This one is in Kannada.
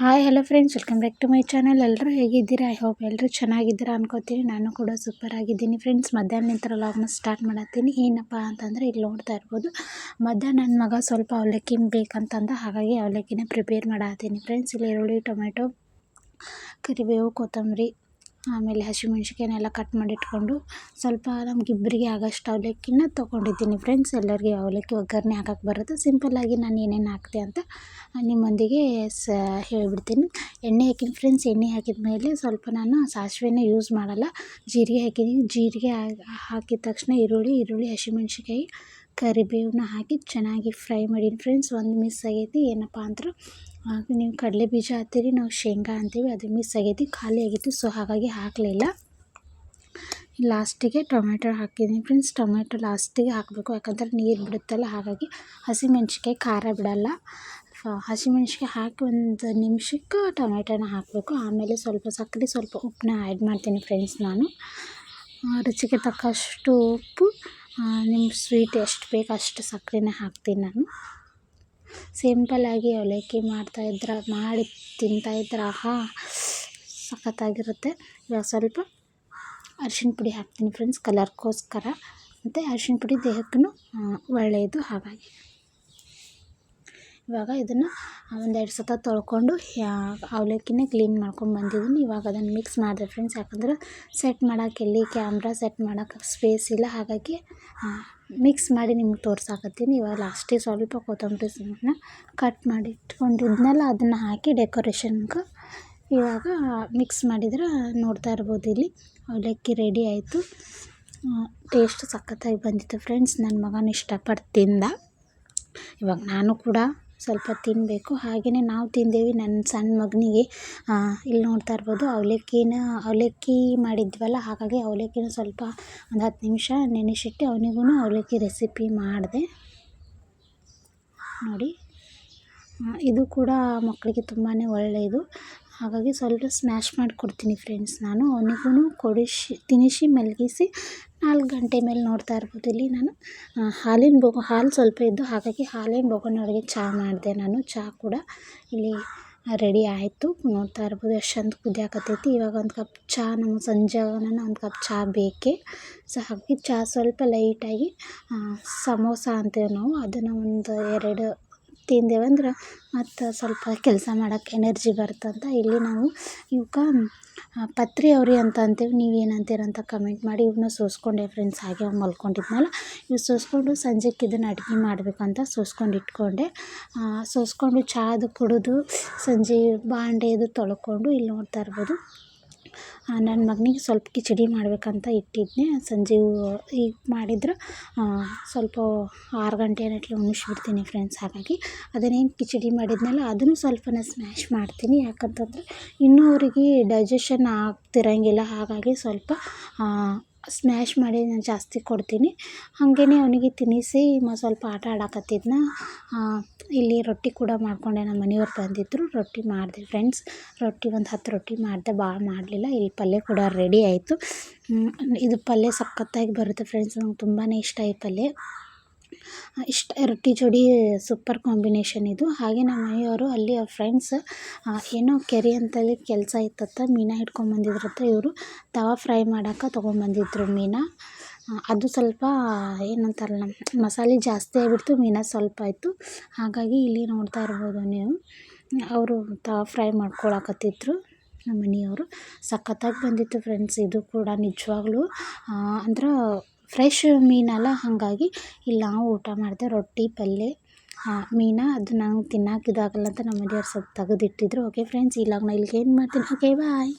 Hi hello friends welcome back to my channel ಎಲ್ಲರೂ ಹೇಗಿದ್ದೀರಾ? ಐ ಹೋಪ್ ಎಲ್ಲರೂ ಚೆನ್ನಾಗಿದ್ದೀರಾ ಅನ್ಕೋತೀನಿ. ನಾನು ಕೂಡ ಸೂಪರ್ ಆಗಿದ್ದೀನಿ ಫ್ರೆಂಡ್ಸ್ ಮಧ್ಯಾಹ್ನ ನಂತರ ಲಾಗ್ನ ಸ್ಟಾರ್ಟ್ ಮಾಡತ್ತೀನಿ. ಏನಪ್ಪ ಅಂತಂದರೆ ಇಲ್ಲಿ ನೋಡ್ತಾ ಇರ್ಬೋದು, ಮಧ್ಯಾಹ್ನ ನನ್ನ ಮಗ ಸ್ವಲ್ಪ ಅವಲಕ್ಕಿ ಬೇಕಂತಂದ ಹಾಗಾಗಿ ಅವಲಕ್ಕಿನ ಪ್ರಿಪೇರ್ ಮಾಡತ್ತೀನಿ ಫ್ರೆಂಡ್ಸ್ ಇಲ್ಲಿ ಈರುಳ್ಳಿ ಟೊಮೆಟೊ ಕರಿಬೇವು, ಕೊತ್ತಂಬರಿ ಆಮೇಲೆ ಹಸಿಮೆಣ್ಸಿಕಾಯನ್ನೆಲ್ಲ ಕಟ್ ಮಾಡಿ ಇಟ್ಕೊಂಡು ಸ್ವಲ್ಪ ನಮಗಿಬ್ಬರಿಗೆ ಆಗೋಷ್ಟು ಅವಲಕ್ಕಿನ ತೊಗೊಂಡಿದ್ದೀನಿ ಫ್ರೆಂಡ್ಸ್ ಎಲ್ಲರಿಗೂ ಅವಲಕ್ಕಿ ಒಗ್ಗರಣೆ ಹಾಕಕ್ಕೆ ಬರುತ್ತೆ. ಸಿಂಪಲ್ಲಾಗಿ ನಾನು ಏನೇನು ಹಾಕ್ತೆ ಅಂತ ನಿಮ್ಮೊಂದಿಗೆ ಸ ಹೇಳಿಬಿಡ್ತೀನಿ. ಎಣ್ಣೆ ಹಾಕಿನಿ ಫ್ರೆಂಡ್ಸ್ ಎಣ್ಣೆ ಹಾಕಿದ ಮೇಲೆ ಸ್ವಲ್ಪ ನಾನು ಸಾಸಿವೆನ ಯೂಸ್ ಮಾಡಲ್ಲ. ಜೀರಿಗೆ ಹಾಕಿದ್ದೀನಿ ಜೀರಿಗೆ ಹಾಕಿದ ತಕ್ಷಣ ಈರುಳ್ಳಿ ಈರುಳ್ಳಿ ಹಸಿಮೆಣ್ಸಿಕಾಯಿ ಕರಿಬೇವನ್ನ ಹಾಕಿ ಚೆನ್ನಾಗಿ ಫ್ರೈ ಮಾಡೀನಿ ಫ್ರೆಂಡ್ಸ್ ಒಂದು ಮಿಸ್ ಆಗೈತಿ. ಏನಪ್ಪ ಅಂದ್ರೆ ನೀವು ಕಡಲೆ ಬೀಜ ಹಾಕ್ತೀರಿ, ನಾವು ಶೇಂಗಾ ಅಂತೀವಿ. ಅದು ಮಿಸ್ ಆಗೈತಿ ಖಾಲಿ ಆಗಿತ್ತು, ಸೊ ಹಾಗಾಗಿ ಹಾಕಲಿಲ್ಲ. ಲಾಸ್ಟಿಗೆ ಟೊಮೆಟೊ ಹಾಕಿದ್ದೀನಿ ಫ್ರೆಂಡ್ಸ್. ಟೊಮೆಟೊ ಲಾಸ್ಟಿಗೆ ಹಾಕಬೇಕು, ಯಾಕಂದ್ರೆ ನೀರು ಬಿಡುತ್ತಲ್ಲ, ಹಾಗಾಗಿ ಹಸಿಮೆಣ್ಸಿಕಾಯಿ ಖಾರ ಬಿಡಲ್ಲ. ಹಸಿಮೆಣ್ಸಿಕಾಯಿ ಹಾಕಿ ಒಂದು ನಿಮಿಷಕ್ಕೆ ಟೊಮೆಟೊನ ಹಾಕಬೇಕು. ಆಮೇಲೆ ಸ್ವಲ್ಪ ಸಕ್ಕರೆ, ಸ್ವಲ್ಪ ಉಪ್ಪನ್ನ ಆ್ಯಡ್ ಮಾಡ್ತೀನಿ ಫ್ರೆಂಡ್ಸ್ ನಾನು. ರುಚಿಗೆ ತಕ್ಕಷ್ಟು ಉಪ್ಪು ನಿಮ್ಮ ಸ್ವೀಟ್ ಎಷ್ಟು ಬೇಕು ಅಷ್ಟು ಸಕ್ಕರೆನ ಹಾಕ್ತೀನಿ ನಾನು. ಸಿಂಪಲ್ಲಾಗಿ ಅವಲಕ್ಕಿ ಮಾಡ್ತಾಯಿದ್ರೆ ಮಾಡಿ ತಿಂತಾಯಿದ್ರೆ ಆಹಾ, ಸಖತ್ತಾಗಿರುತ್ತೆ. ಇವಾಗ ಸ್ವಲ್ಪ ಅರ್ಶಿಣ ಪುಡಿ ಹಾಕ್ತೀನಿ ಫ್ರೆಂಡ್ಸ್ ಕಲರ್ಗೋಸ್ಕರ ಮತ್ತು ಅರ್ಶಿಣ ಪುಡಿ ದೇಹಕ್ಕೂ ಒಳ್ಳೆಯದು ಹಾಗಾಗಿ. ಇವಾಗ ಇದನ್ನು ಒಂದೆರಡು ಸತ ತೊಳ್ಕೊಂಡು ಅವಲಕ್ಕಿನೇ ಕ್ಲೀನ್ ಮಾಡ್ಕೊಂಡು ಬಂದಿದ್ದೀನಿ ಇವಾಗ ಅದನ್ನು ಮಿಕ್ಸ್ ಮಾಡಿದೆ ಫ್ರೆಂಡ್ಸ್ ಯಾಕಂದ್ರೆ ಸೆಟ್ ಮಾಡೋಕೆ ಎಲ್ಲಿ ಕ್ಯಾಮ್ರಾ ಸೆಟ್ ಮಾಡೋಕೆ ಸ್ಪೇಸ್ ಇಲ್ಲ. ಹಾಗಾಗಿ ಮಿಕ್ಸ್ ಮಾಡಿ ನಿಮ್ಗೆ ತೋರ್ಸಾಕತ್ತೀನಿ. ಇವಾಗ ಲಾಸ್ಟಿಗೆ ಸ್ವಲ್ಪ ಕೊತ್ತಂಬರಿ ಸೊಪ್ಪನ್ನ ಕಟ್ ಮಾಡಿ ಇಟ್ಕೊಂಡಿದ್ನಲ್ಲ ಅದನ್ನು ಹಾಕಿ ಡೆಕೋರೇಷನ್ಗೆ ಇವಾಗ ಮಿಕ್ಸ್ ಮಾಡಿದ್ರೆ ನೋಡ್ತಾ ಇರ್ಬೋದು ಇಲ್ಲಿ. ಅವಲಕ್ಕಿ ರೆಡಿ ಆಯಿತು. ಟೇಸ್ಟ್ ಸಖತ್ತಾಗಿ ಬಂದಿತ್ತು ಫ್ರೆಂಡ್ಸ್ ನನ್ನ ಮಗನ ಇಷ್ಟಪಟ್ಟು ತಿಂದ ಇವಾಗ ನಾನು ಕೂಡ ಸ್ವಲ್ಪ ತಿನ್ನಬೇಕು ಹಾಗೆಯೇ ನಾವು ತಿಂದೇವಿ ನನ್ನ ಸಣ್ಣ ಮಗನಿಗೆ. ಇಲ್ಲಿ ನೋಡ್ತಾ ಇರ್ಬೋದು ಅವಲಕ್ಕಿನ, ಅವಲಕ್ಕಿ ಮಾಡಿದ್ವಲ್ಲ, ಹಾಗಾಗಿ ಅವಲಕ್ಕಿನ ಸ್ವಲ್ಪ ಒಂದು ಹತ್ತು ನಿಮಿಷ ನೆನೆಸಿಟ್ಟು ಅವನಿಗೂ ಅವಲಕ್ಕಿ ರೆಸಿಪಿ ಮಾಡಿದೆ. ನೋಡಿ. ಇದು ಕೂಡ ಮಕ್ಕಳಿಗೆ ತುಂಬಾ ಒಳ್ಳೆಯದು. ಹಾಗಾಗಿ ಸ್ವಲ್ಪ ಸ್ಮ್ಯಾಶ್ ಮಾಡಿಕೊಡ್ತೀನಿ ಫ್ರೆಂಡ್ಸ್ ನಾನು ಅವನಿಗೂ ಕೊಡಿಸಿ ತಿನ್ನಿಸಿ ಮಲಗಿಸಿ ನಾಲ್ಕು ಗಂಟೆ ಮೇಲೆ ನೋಡ್ತಾ ಇರ್ಬೋದು ಇಲ್ಲಿ ನಾನು. ಹಾಲಿನ ಬೊಗ ಹಾಲು ಸ್ವಲ್ಪ ಇದ್ದು ಹಾಗಾಗಿ ಹಾಲಿನ ಬೊಗನೊಳಗೆ ಚಹಾ ಮಾಡಿದೆ ನಾನು. ಚಹಾ ಕೂಡ ಇಲ್ಲಿ ರೆಡಿ ಆಯಿತು. ನೋಡ್ತಾ ಇರ್ಬೋದು ಎಷ್ಟು ಚಂದ ಕುದಿಯಾಕತ್ತೈತಿ ಇವಾಗ ಒಂದು ಕಪ್ ಚಹಾ ನಮ್ಗೆ ಸಂಜೆ ಒಂದು ಕಪ್ ಚಹಾ ಬೇಕೇ. ಸೊ ಹಾಗೆ ಚಹಾ ಸ್ವಲ್ಪ ಲೈಟಾಗಿ ಸಮೋಸ ಅಂತೇವೆ ನಾವು. ಅದನ್ನು ಒಂದು ಎರಡು ತಿಂದೇವಂದ್ರೆ ಮತ್ತು ಸ್ವಲ್ಪ ಕೆಲಸ ಮಾಡೋಕ್ಕೆ ಎನರ್ಜಿ ಬರ್ತಂತ ಇಲ್ಲಿ ನಾವು. ಇವಕ್ಕೆ ಪತ್ರಿ ಅವ್ರಿ ಅಂತ ಅಂತೀವಿ. ನೀವು ಏನು ಅಂತೀರ ಅಂತ ಕಮೆಂಟ್ ಮಾಡಿ ಇವನ್ನ ಸೋಸ್ಕೊಂಡೆ ಫ್ರೆಂಡ್ಸ್ ಹಾಗೆ ಮಲ್ಕೊಂಡಿದ್ನಲ್ಲ. ಇವು ಸೋಸ್ಕೊಂಡು ಸಂಜೆಗೆ ಇದನ್ನು ಅಡುಗೆ ಮಾಡಬೇಕಂತ ಸೋಸ್ಕೊಂಡು ಇಟ್ಕೊಂಡೆ. ಸೋಸ್ಕೊಂಡು ಚಾದು ಕುಡಿದು ಸಂಜೆ ಬಾಂಡೆದು ತೊಳ್ಕೊಂಡು ಇಲ್ಲಿ ನೋಡ್ತಾ ಇರ್ಬೋದು. ನನ್ನ ಮಗನಿಗೆ ಸ್ವಲ್ಪ ಕಿಚಡಿ ಮಾಡಬೇಕಂತ ಇಟ್ಟಿದ್ದೆ ಸಂಜೆ ಈಗ ಮಾಡಿದ್ರೆ ಸ್ವಲ್ಪ ಆರು ಗಂಟೆ ಅನ್ನಟ್ಲೆ ಉಣಿಸ್ಬಿಡ್ತೀನಿ ಫ್ರೆಂಡ್ಸ್ ಹಾಗಾಗಿ. ಅದನ್ನೇನು ಕಿಚಡಿ ಮಾಡಿದ್ನಲ್ಲ, ಅದನ್ನು ಸ್ವಲ್ಪನೇ ಸ್ಮ್ಯಾಶ್ ಮಾಡ್ತೀನಿ. ಯಾಕಂತಂದರೆ ಇನ್ನೂ ಅವರಿಗೆ ಡೈಜೆಷನ್ ಆಗ್ತಿರಂಗಿಲ್ಲ. ಹಾಗಾಗಿ ಸ್ವಲ್ಪ ಸ್ಮ್ಯಾಶ್ ಮಾಡಿ ನಾನು ಜಾಸ್ತಿ ಕೊಡ್ತೀನಿ. ಹಾಗೇ ಅವನಿಗೆ ತಿನ್ನಿಸಿ, ಮ ಸ್ವಲ್ಪ ಆಟ ಆಡಕತ್ತಿದ್ನ. ಇಲ್ಲಿ ರೊಟ್ಟಿ ಕೂಡ ಮಾಡಿಕೊಂಡೆ. ನಮ್ಮ ಮನೆಯವ್ರು ಬಂದಿದ್ದರು ರೊಟ್ಟಿ ಮಾಡಿದೆ. ಫ್ರೆಂಡ್ಸ್ ರೊಟ್ಟಿ ಒಂದು ಹತ್ತು ರೊಟ್ಟಿ ಮಾಡಿದೆ. ಭಾಳ ಮಾಡಲಿಲ್ಲ. ಇಲ್ಲಿ ಪಲ್ಯ ಕೂಡ ರೆಡಿ ಆಯಿತು. ಇದು ಪಲ್ಯ ಸಖತ್ತಾಗಿ ಬರುತ್ತೆ ಫ್ರೆಂಡ್ಸ್ ನಂಗೆ ತುಂಬಾ ಇಷ್ಟ ಈ ಪಲ್ಯ. ಇಷ್ಟ, ರೊಟ್ಟಿ ಜೋಡಿ ಸೂಪರ್ ಕಾಂಬಿನೇಷನ್ ಇದು. ಹಾಗೆ ನಮ್ಮ ಮನೆಯವರು, ಅಲ್ಲಿ ಅವ್ರ ಫ್ರೆಂಡ್ಸ್ ಏನೋ ಕೆರೆ ಅಂತಲ್ಲಿ ಕೆಲಸ ಇತ್ತತ್ತ ಮೀನು ಹಿಡ್ಕೊಂಬಂದಿದ್ರಂತೆ ಇವರು ತವಾ ಫ್ರೈ ಮಾಡೋಕೆ ತೊಗೊಂಬಂದಿದ್ರು ಮೀನ. ಅದು ಸ್ವಲ್ಪ, ಏನಂತಾರಲ್ಲ, ಮಸಾಲೆ ಜಾಸ್ತಿ ಆಗಿಬಿಡ್ತು, ಮೀನ ಸ್ವಲ್ಪ ಆಯಿತು. ಹಾಗಾಗಿ ಇಲ್ಲಿ ನೋಡ್ತಾ ಇರ್ಬೋದು ನೀವು. ಅವರು ತವಾ ಫ್ರೈ ಮಾಡ್ಕೊಳಕತ್ತಿದ್ರು ನಮ್ಮ ಮನೆಯವರು. ಸಖತ್ತಾಗಿ ಬಂದಿತ್ತು ಫ್ರೆಂಡ್ಸ್ ಇದು ಕೂಡ ನಿಜವಾಗ್ಲೂ. ಅಂದ್ರೆ ಫ್ರೆಶ್ ಮೀನಲ್ಲ, ಹಾಗಾಗಿ ಇಲ್ಲಿ ನಾವು ಊಟ ಮಾಡಿದೆ ರೊಟ್ಟಿ ಪಲ್ಯ ಮೀನು, ಅದು ನಂಗೆ ತಿನ್ನಕ್ಕೆ ಇದಾಗಲ್ಲ ಅಂತ ನಮ್ಮ ಮನೆಯವ್ರು ಸ್ವಲ್ಪ ತೆಗೆದಿಟ್ಟಿದ್ರು. ಓಕೆ ಫ್ರೆಂಡ್ಸ್ ಇಲ್ಲಿ ನಾ ಇಲ್ಲಿಗೆ ಏನು ಮಾಡ್ತೀನಿ. Okay bye